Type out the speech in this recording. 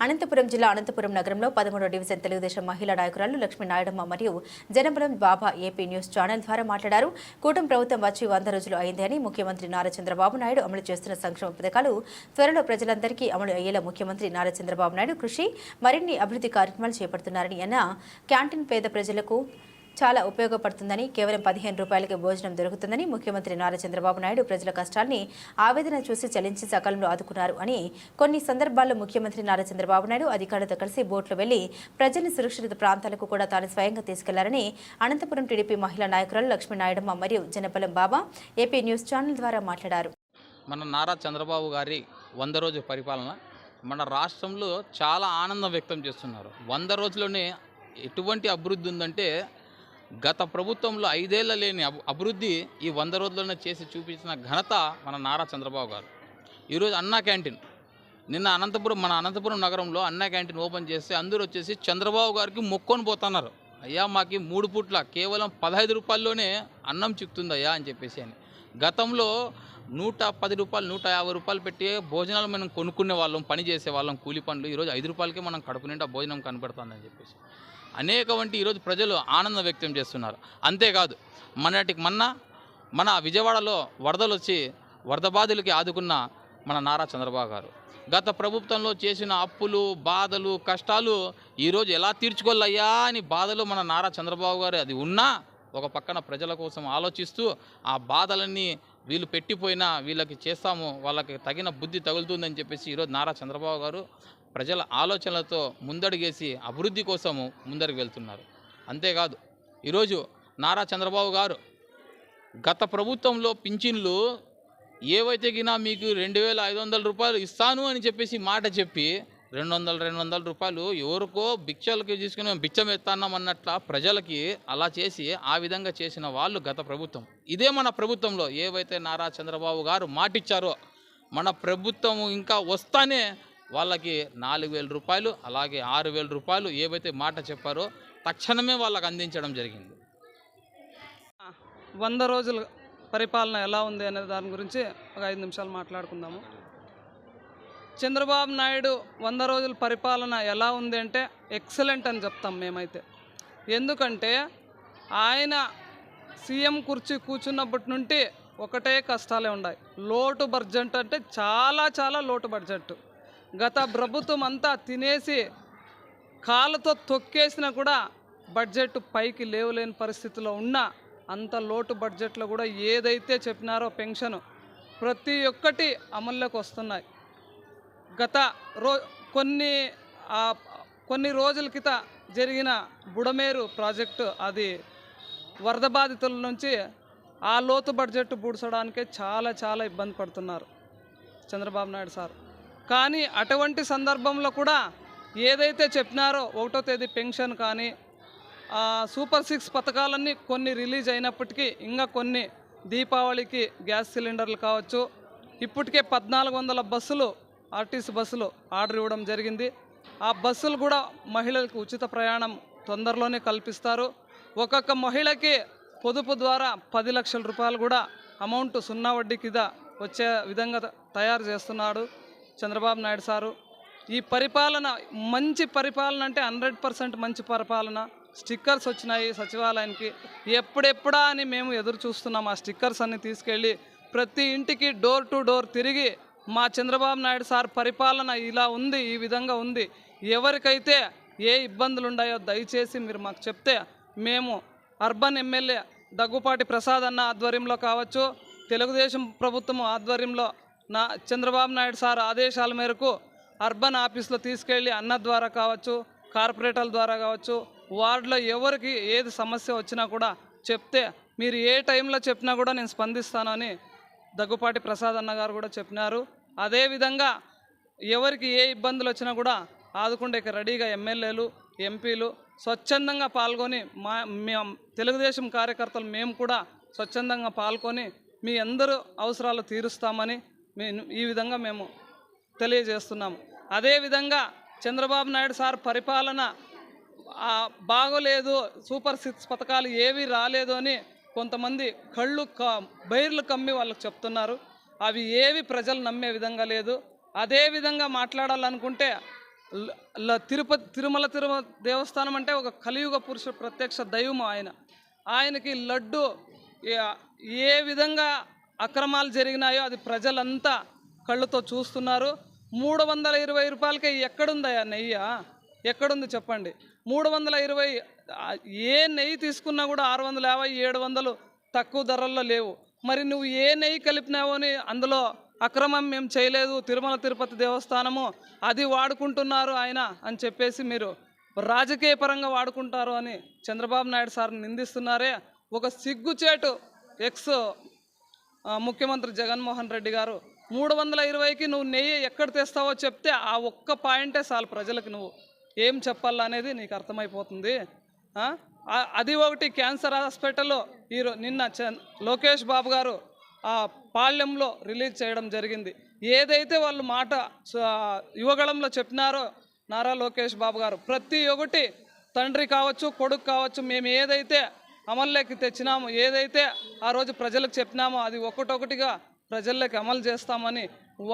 అనంతపురం జిల్లా అనంతపురం నగరంలో పదమూడో డివిజన్ తెలుగుదేశం మహిళా నాయకురాలు లక్ష్మీ నాయుడమ్మ మరియు Janapuram Baba AP news channel ద్వారా మాట్లాడారు. కూటమి ప్రభుత్వం వచ్చి వంద రోజులు అయింది అని ముఖ్యమంత్రి నారా చంద్రబాబు నాయుడు అమలు చేస్తున్న సంక్షేమ పథకాలు త్వరలో ప్రజలందరికీ అమలు అయ్యేలా ముఖ్యమంత్రి నారా చంద్రబాబు నాయుడు కృషి మరిన్ని అభివృద్ధి కార్యక్రమాలు చేపడుతున్నారని అన్న క్యాంటీన్ పేద ప్రజలకు చాలా ఉపయోగపడుతుందని కేవలం పదిహేను రూపాయలకి భోజనం దొరుకుతుందని ముఖ్యమంత్రి నారా చంద్రబాబు నాయుడు ప్రజల కష్టాల్ని ఆవేదన చూసి చెల్లించి సకాలంలో ఆదుకున్నారు అని కొన్ని సందర్భాల్లో ముఖ్యమంత్రి నారా చంద్రబాబు నాయుడు అధికారులతో కలిసి బోట్లు వెళ్ళి ప్రజల్ని సురక్షిత ప్రాంతాలకు కూడా తాను స్వయంగా తీసుకెళ్ళారని అనంతపురం టీడీపీ మహిళా నాయకురాలు లక్ష్మీనాయుడమ్మ మరియు Janapalam Baba AP news channel ద్వారా మాట్లాడారు. మన నారా చంద్రబాబు గారి వంద రోజు పరిపాలన మన రాష్ట్రంలో చాలా ఆనందం వ్యక్తం చేస్తున్నారు. వంద రోజుల్లోనే ఎటువంటి అభివృద్ధి ఉందంటే గత ప్రభుత్వంలో ఐదేళ్ళ లేని అభివృద్ధి ఈ వంద రోజుల్లోనే చేసి చూపించిన ఘనత మన నారా చంద్రబాబు గారు. ఈరోజు అన్నా క్యాంటీన్. నిన్న అనంతపురం మన అనంతపురం నగరంలో అన్నా క్యాంటీన్ ఓపెన్ చేస్తే అందరూ వచ్చేసి చంద్రబాబు గారికి మొక్కొని పోతున్నారు. అయ్యా మాకి మూడు పూట్ల కేవలం పదహైదు రూపాయల్లోనే అన్నం చిక్కుతుందయ్యా అని చెప్పేసి అని. గతంలో నూట పది రూపాయలు నూట యాభై రూపాయలు పెట్టి భోజనాలు మనం కొనుక్కునే వాళ్ళం పని చేసే వాళ్ళం కూలి పనులు. ఈరోజు ఐదు రూపాయలకే మనం కడుపు నిండా భోజనం కనబడుతుందని చెప్పేసి. అనేక వంటి ఈరోజు ప్రజలు ఆనందం వ్యక్తం చేస్తున్నారు. అంతేకాదు మనటికి మొన్న మన విజయవాడలో వరదలు వచ్చి వరద బాధలకి ఆదుకున్న మన నారా చంద్రబాబు గారు. గత ప్రభుత్వంలో చేసిన అప్పులు బాధలు కష్టాలు ఈరోజు ఎలా తీర్చుకోవాలయ్యా అని బాధలు మన నారా చంద్రబాబు గారు అది ఉన్నా ఒక పక్కన ప్రజల కోసం ఆలోచిస్తూ ఆ బాధలన్నీ వీళ్ళు పెట్టిపోయినా వీళ్ళకి చేస్తాము వాళ్ళకి తగిన బుద్ధి తగులుతుందని చెప్పేసి ఈరోజు నారా చంద్రబాబు గారు ప్రజల ఆలోచనలతో ముందడుగేసి అభివృద్ధి కోసము ముందరికి వెళ్తున్నారు. అంతేకాదు ఈరోజు నారా చంద్రబాబు గారు గత ప్రభుత్వంలో పింఛన్లు ఏవైతే గినా మీకు రెండు వేల ఐదు వందల రూపాయలు ఇస్తాను అని చెప్పేసి మాట చెప్పి రెండు వందల రెండు వందల రూపాయలు ఎవరికో భిక్షలకి తీసుకుని మేము బిచ్చం ఎత్తాన్నాం అన్నట్ల ప్రజలకి అలా చేసి ఆ విధంగా చేసిన వాళ్ళు గత ప్రభుత్వం. ఇదే మన ప్రభుత్వంలో ఏవైతే నారా చంద్రబాబు గారు మాటిచ్చారో మన ప్రభుత్వం ఇంకా వస్తానే వాళ్ళకి నాలుగు వేల రూపాయలు అలాగే ఆరు వేల రూపాయలు ఏవైతే మాట చెప్పారో తక్షణమే వాళ్ళకి అందించడం జరిగింది. వంద రోజుల పరిపాలన ఎలా ఉంది అనే దాని గురించి ఒక ఐదు నిమిషాలు మాట్లాడుకుందాము. చంద్రబాబు నాయుడు వంద రోజుల పరిపాలన ఎలా ఉంది అంటే ఎక్సలెంట్ అని చెప్తాం మేమైతే. ఎందుకంటే ఆయన సీఎం కుర్చీ కూర్చున్నప్పటి నుండి ఒకటే కష్టాలే ఉన్నాయి. లోటు బడ్జెట్ అంటే చాలా చాలా లోటు బడ్జెట్. గత ప్రభుత్వం అంతా తినేసి కాళ్ళతో తొక్కేసినా కూడా బడ్జెట్ పైకి లేవలేని పరిస్థితిలో ఉన్నా అంత లోటు బడ్జెట్లో కూడా ఏదైతే చెప్పినారో పెన్షన్ ప్రతి ఒక్కటి అమల్లోకి వస్తున్నాయి. గత రో కొన్ని కొన్ని రోజుల క్రిత జరిగిన బుడమేరు ప్రాజెక్టు అది వరద బాధితుల నుంచి ఆ లోతు బడ్జెట్ బూడ్చడానికే చాలా చాలా ఇబ్బంది పడుతున్నారు చంద్రబాబు నాయుడు సార్. కానీ అటువంటి సందర్భంలో కూడా ఏదైతే చెప్పినారో ఒకటో తేదీ పెన్షన్ కానీ సూపర్ సిక్స్ పథకాలన్నీ కొన్ని రిలీజ్ అయినప్పటికీ ఇంకా కొన్ని దీపావళికి గ్యాస్ సిలిండర్లు కావచ్చు. ఇప్పటికే పద్నాలుగు వందల బస్సులు ఆర్టీసీ బస్సులు ఆర్డర్ ఇవ్వడం జరిగింది. ఆ బస్సులు కూడా మహిళలకు ఉచిత ప్రయాణం తొందరలోనే కల్పిస్తారు. ఒక్కొక్క మహిళకి పొదుపు ద్వారా పది లక్షల రూపాయలు కూడా అమౌంట్ సున్నా వడ్డీ కింద వచ్చే విధంగా తయారు చేస్తున్నాడు. చంద్రబాబు నాయుడు సారు. ఈ పరిపాలన మంచి పరిపాలన అంటే హండ్రెడ్ పర్సెంట్ మంచి పరిపాలన. స్టిక్కర్స్ వచ్చినాయి సచివాలయానికి. ఎప్పుడెప్పుడా అని మేము ఎదురు చూస్తున్నాం. ఆ స్టిక్కర్స్ అన్ని తీసుకెళ్ళి ప్రతి ఇంటికి డోర్ టు డోర్ తిరిగి మా చంద్రబాబు నాయుడు సార్ పరిపాలన ఇలా ఉంది ఈ విధంగా ఉంది. ఎవరికైతే ఏ ఇబ్బందులు ఉన్నాయో దయచేసి మీరు మాకు చెప్తే మేము అర్బన్ ఎమ్మెల్యే దగ్గుపాటి ప్రసాద్ అన్న ఆధ్వర్యంలో కావచ్చు తెలుగుదేశం ప్రభుత్వం ఆధ్వర్యంలో నా చంద్రబాబు నాయుడు సార్ ఆదేశాల మేరకు అర్బన్ ఆఫీస్లో తీసుకెళ్ళి అన్న ద్వారా కావచ్చు కార్పొరేటర్ల ద్వారా కావచ్చు వార్డులో ఎవరికి ఏది సమస్య వచ్చినా కూడా చెప్తే మీరు ఏ టైంలో చెప్పినా కూడా నేను స్పందిస్తానని దగ్గుపాటి ప్రసాద్ అన్న గారు కూడా చెప్పినారు. అదేవిధంగా ఎవరికి ఏ ఇబ్బందులు వచ్చినా కూడా ఆదుకుండేకి రెడీగా ఎమ్మెల్యేలు ఎంపీలు స్వచ్ఛందంగా పాల్గొని మా మేము తెలుగుదేశం కార్యకర్తలు మేము కూడా స్వచ్ఛందంగా పాల్గొని మీ అందరూ అవసరాలు తీరుస్తామని మేము ఈ విధంగా మేము తెలియజేస్తున్నాము. అదేవిధంగా చంద్రబాబు నాయుడు సార్ పరిపాలన బాగోలేదు సూపర్ సిక్స్ పథకాలు ఏవి రాలేదు అని కొంతమంది కళ్ళు క బైర్లు కమ్మి వాళ్ళకి చెప్తున్నారు. అవి ఏవి ప్రజలు నమ్మే విధంగా లేదు. అదేవిధంగా మాట్లాడాలనుకుంటే తిరుపతి తిరుమల తిరుమ దేవస్థానం అంటే ఒక కలియుగ పురుషుడు ప్రత్యక్ష దైవం ఆయన. ఆయనకి లడ్డు ఏ విధంగా అక్రమాలు జరిగినాయో అది ప్రజలంతా కళ్ళతో చూస్తున్నారు. మూడు వందల ఇరవై రూపాయలకే ఎక్కడుందయ్యా నెయ్యి? ఎక్కడుంది చెప్పండి. మూడు వందల ఇరవై ఏ నెయ్యి తీసుకున్నా కూడా ఆరు వందల యాభై ఏడు వందలు తక్కువ ధరల్లో లేవు. మరి నువ్వు ఏ నెయ్యి కలిపినావో అని అందులో అక్రమం మేము చేయలేదు. తిరుమల తిరుపతి దేవస్థానము అది వాడుకుంటున్నారు ఆయన అని చెప్పేసి మీరు రాజకీయ పరంగా వాడుకుంటారు అని చంద్రబాబు నాయుడు సార్ని నిందిస్తున్నారే. ఒక సిగ్గుచేటు ఎక్స్ ముఖ్యమంత్రి జగన్మోహన్ రెడ్డి గారు మూడు వందల ఇరవైకి నువ్వు నెయ్యి ఎక్కడ తెస్తావో చెప్తే ఆ ఒక్క పాయింటే చాలు ప్రజలకు నువ్వు. ఏం చెప్పాలనేది నీకు అర్థమైపోతుంది. అది ఒకటి క్యాన్సర్ హాస్పిటల్లో ఈరో నిన్న లోకేష్ బాబు గారు ఆ పాళ్యంలో రిలీజ్ చేయడం జరిగింది. ఏదైతే వాళ్ళు మాట యువగళంలో చెప్పినారో నారా లోకేష్ బాబు గారు ప్రతి ఒక్కటి తండ్రి కావచ్చు కొడుకు కావచ్చు మేము ఏదైతే అమల్లోకి తెచ్చినామో. ఏదైతే ఆ రోజు ప్రజలకు చెప్పినామో అది ఒకటొకటిగా ప్రజల్లోకి అమలు చేస్తామని